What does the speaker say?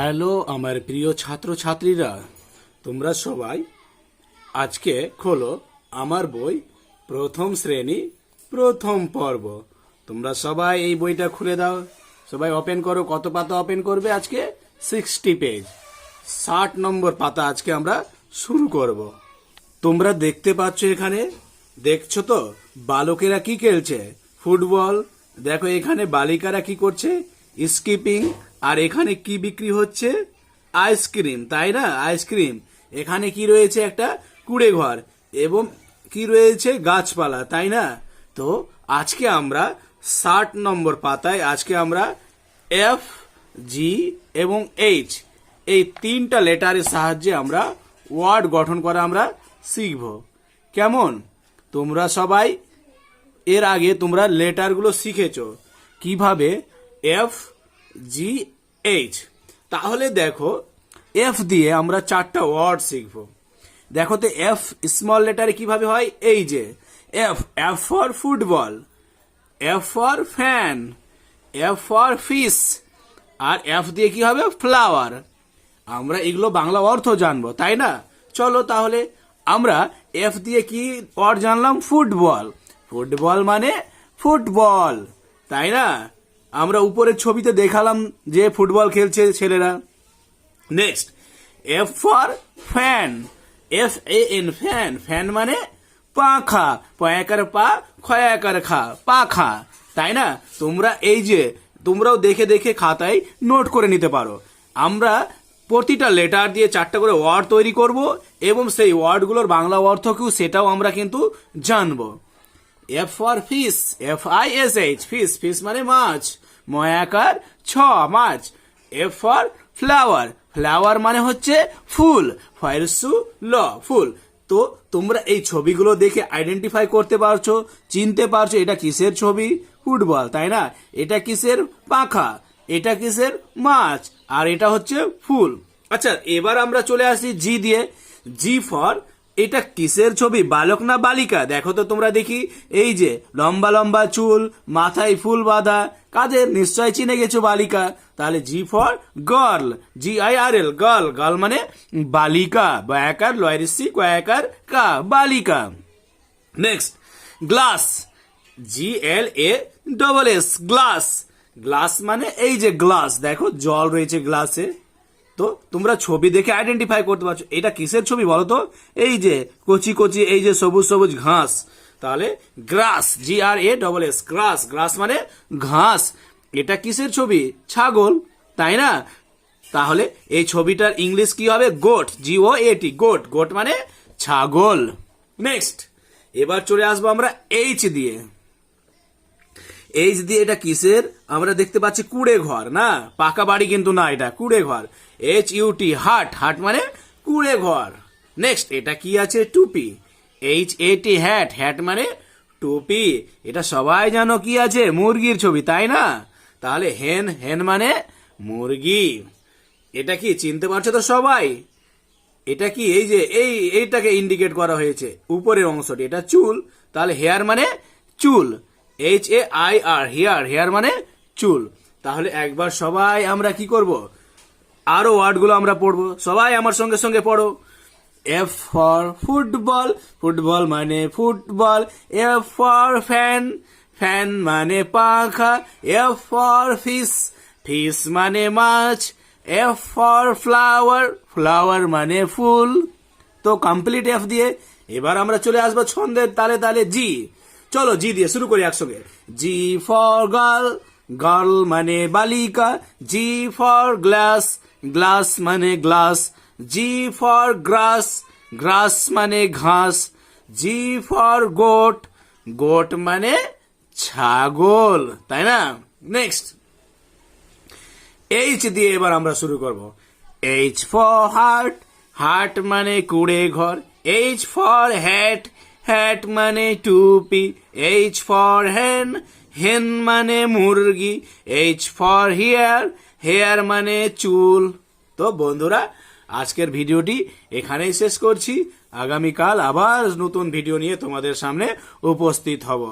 Hello, আমার প্রিয় ছাত্রছাত্রীরা। তোমরা সবাই আজকে খোলো আমার বই প্রথম শ্রেণি, প্রথম পর্ব। তোমরা সবাই এই বইটা খুলে দাও। সবাই ওপেন করো, কত পাতা ওপেন করবে আজকে? সিক্সটি পেজ ষাট নম্বর পাতা আজকে আমরা শুরু করব। তোমরা দেখতে পাচ্ছ এখানে? দেখছ তো? বালকেরা কি খেলছে? ফুটবল। দেখো এখানে বালিকারা কি করছে? স্কিপিং। আর এখানে কি বিক্রি হচ্ছে? আইসক্রিম, তাই না? আইসক্রিম। এখানে কি রয়েছে একটা কুড়ে ঘর এবং কি রয়েছে? গাছপালা, তাই না? তো আজকে আমরা ষাট নম্বর পাতায় আজকে আমরা এফ, জি এবং এইচ, এই তিনটা লেটারের সাহায্যে আমরা ওয়ার্ড গঠন করা আমরা শিখব। কেমন? তোমরা সবাই এর আগে তোমরা লেটারগুলো শিখেছো। কীভাবে এফ জি এইচ তাহলে দেখো এফ দিয়ে আমরা চারটা ওয়ার্ড শিখব। দেখো তো এফ স্মল লেটারে কীভাবে হয়? এই যে F F for football F for fan F for fish R F দিয়ে কি হবে? ফ্লাওয়ার আমরা এগুলো বাংলা অর্থ জানব, তাই না? চলো তাহলে আমরা এফ দিয়ে কি ওয়ার্ড জানলাম? ফুটবল ফুটবল মানে ফুটবল তাই না? আমরা উপরের ছবিতে দেখালাম যে ফুটবল খেলছে ছেলেরা। Next F for fan F A N fan fan মানে পাখা। পয়াকার পা খয়াকার খা, পাখা। তাই না? তোমরা এই যে, তোমরাও দেখে দেখে খাতায় নোট করে নিতে পারো। আমরা প্রতিটা লেটার দিয়ে চারটা করে ওয়ার্ড তৈরি করব এবং সেই ওয়ার্ডগুলোর বাংলা অর্থকেও সেটাও আমরা কিন্তু জানব। F for fish F I S H fish fish মানে মাছ ময়াকার ছ মাছ এফ ফর ফ্লাওয়ার ফ্লাওয়ার মানে হচ্ছে ফুল। ফয়েরসু ল, ফুল। তো তোমরা এই ছবিগুলো দেখে আইডেন্টিফাই করতে পারছ, চিনতে পারছ এটা কিসের ছবি? ফুটবল তাই না? এটা কিসের পাখা? এটা কিসের মাছ? আর এটা হচ্ছে ফুল। আচ্ছা এবার আমরা চলে আসি জি দিয়ে। জি ফর এটা কিসের ছবি? বালক না বালিকা? দেখো তো তোমরা দেখি। এই যে, লম্বা লম্বা চুল, মাথায় ফুল বাঁধা, কাদের নিশ্চয় চিনে গেছো বালিকা? তাহলে G for girl G I R L girl girl মানে বালিকা, বয়াকার লয়ারিসি কয়াকার, কা, বালিকা। Next glass G L A double S glass glass মানে এই যে গ্লাস দেখো, জল রয়েছে গ্লাসে তো তোমরা ছবি দেখে আইডেন্টিফাই করতে পারছ। এটা কিসের ছবি বলো তো এই যে কচি কচি, এই যে সবুজ সবুজ ঘাস। তাহলে গ্রাস জি আর এ ডবল এস গ্রাস। গ্রাস মানে ঘাস। এটা কিসের ছবি? ছাগল, তাই না? তাহলে এই ছবিটার ইংলিশ কি হবে? গোট জি ও এটি গোট। গোট মানে ছাগল। নেক্সট এবার চলে আসব আমরা এইচ দিয়ে। এইচ দিয়ে এটা কিসের? আমরা দেখতে পাচ্ছি কুড়ে ঘর, না? পাকা বাড়ি কিন্তু না এটা, কুড়ে ঘর। এইচ ইউটি হাট। হাট মানে কুড়ে ঘর। নেক্সট এটা কি আছে? টুপি। H A T hat hat মানে টুপি। এটা সবাই জানো কি আছে? মুরগির ছবি, তাই না? তাহলে হেন হেন মানে মুরগি। এটা কি, চিনতে পারছ তো সবাই? এটা কি, এই যে, এই, এইটাকে ইন্ডিকেট করা হয়েছে, উপরের অংশটি। এটা চুল, তাহলে হেয়ার মানে চুল। H A I R hair hair মানে চুল। তাহলে একবার সবাই আমরা কি করব? আরও ওয়ার্ডগুলো আমরা পড়ব। সবাই আমার সঙ্গে সঙ্গে পড়ো। এফ ফর ফুটবল ফুটবল মানে football F for fan fan মানে পাখা। এফ ফর ফিস ফিস মানে মাছ। এফ ফর ফ্লাওয়ার ফ্লাওয়ার মানে ফুল। তো কমপ্লিট এফ দিয়ে। এবার আমরা চলে আসব ছন্দের তালে তালে জি চলো জি দিয়ে শুরু করি একসঙ্গে। জি ফর গার্ল গার্ল মানে বালিকা। জি ফর গ্লাস গ্লাস মানে glass G for grass grass মানে ঘাস। জি ফর গোট গোট মানে ছাগল, তাই না? নেক্সট এইচ দিয়ে এবার আমরা শুরু করব। এইচ ফর হার্ট হার্ট মানে কুড়ে ঘর। এইচ ফর হ্যাট হ্যাট মানে টুপি, এইচ ফর হেন হেন মানে মুরগি, এইচ ফর হেয়ার হেয়ার মানে চুল। তো বন্ধুরা, আজকের ভিডিওটি এখানেই শেষ করছি। আগামীকাল আবার নতুন ভিডিও নিয়ে তোমাদের সামনে উপস্থিত হব।